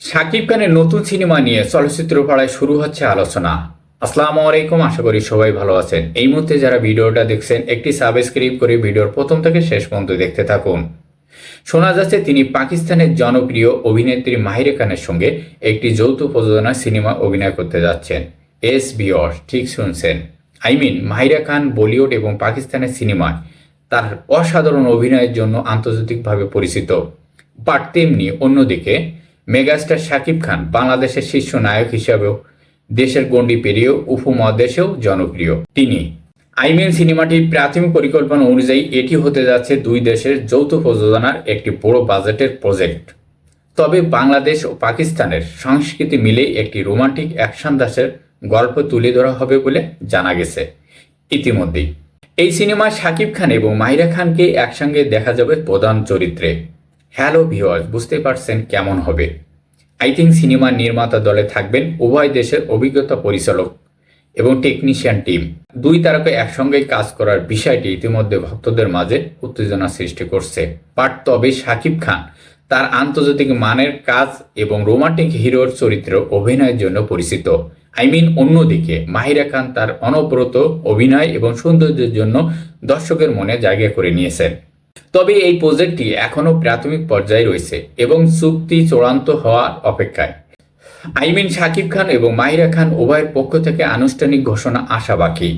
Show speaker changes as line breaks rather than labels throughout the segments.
শাকিব খানের নতুন সিনেমা নিয়ে চলচ্চিত্র পাড়ায় শুরু হচ্ছে আলোচনা। আসসালামু আলাইকুম, আশা করি সবাই ভালো আছেন। এই মুহূর্তে যারা ভিডিওটা দেখছেন, একটি সাবস্ক্রাইব করে ভিডিওর প্রথম থেকে শেষ পর্যন্ত দেখতে থাকুন। শোনা যাচ্ছে, তিনি পাকিস্তানের জনপ্রিয় অভিনেত্রী মাহিরে খানের সঙ্গে একটি যৌথ প্রযোজনা সিনেমা অভিনয় করতে যাচ্ছেন। এস বিয়র ঠিক শুনছেন। আই মিন, মাহিরা খান বলিউড এবং পাকিস্তানের সিনেমায় তার অসাধারণ অভিনয়ের জন্য আন্তর্জাতিকভাবে পরিচিত। বাট তেমনি অন্যদিকে মেগাস্টার শাকিব খান বাংলাদেশের শীর্ষ নায়ক হিসাবেও দেশের গণ্ডি পেরিয়েও উপমহাদেশেও জনপ্রিয়। তিনি আইমেন সিনেমাটির প্রাথমিক পরিকল্পনা অনুযায়ী এটি হতে যাচ্ছে দুই দেশের যৌথ প্রযোজনার একটি বড় বাজেটের প্রজেক্ট। তবে বাংলাদেশ ও পাকিস্তানের সংস্কৃতি মিলে একটি রোমান্টিক অ্যাকশন দাসের গল্প তুলে ধরা হবে বলে জানা গেছে। ইতিমধ্যেই, এই সিনেমায় শাকিব খান এবং মাহিরা খানকে একসঙ্গে দেখা যাবে প্রধান চরিত্রে। হ্যালো ভিওয়ার্স বুঝতে পারছেন কেমন হবে। আই থিঙ্ক সিনেমার নির্মাতা দলে থাকবেন উভয় দেশের অভিজ্ঞতা পরিচালক এবং টেকনিশিয়ান টিম। দুই তারকা একসঙ্গে কাজ করার বিষয়টি ইতিমধ্যে ভক্তদের মাঝে উত্তেজনা সৃষ্টি করছে। বাট তবে শাকিব খান তার আন্তর্জাতিক মানের কাজ এবং রোমান্টিক হিরোর চরিত্রে অভিনয়ের জন্য পরিচিত। আই মিন অন্যদিকে, মাহিরা খান তার অনবরত অভিনয় এবং সৌন্দর্যের জন্য দর্শকের মনে জায়গা করে নিয়েছেন। তবে এই প্রজেক্টটি এখনও প্রাথমিক পর্যায়ে রয়েছে এবং চুক্তি চূড়ান্ত হওয়ার অপেক্ষায়। আইমিন শাকিব খান এবং মাহিরা খান উভয়ের পক্ষ থেকে আনুষ্ঠানিক ঘোষণা আসা বাকি।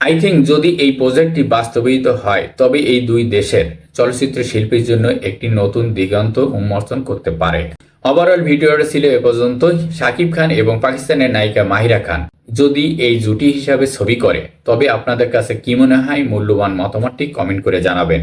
আই থিঙ্ক যদি এই প্রজেক্টটি বাস্তবায়িত হয়, তবে এই দুই দেশের চলচ্চিত্র শিল্পীর জন্য একটি নতুন দিগন্ত উন্মোচন করতে পারে। ওভারঅল ভিডিওটা ছিল এ পর্যন্ত শাকিব খান এবং পাকিস্তানের নায়িকা মাহিরা খান যদি এই জুটি হিসাবে ছবি করে, তবে আপনাদের কাছে কি মনে হয়? মূল্যবান মতামতটি কমেন্ট করে জানাবেন।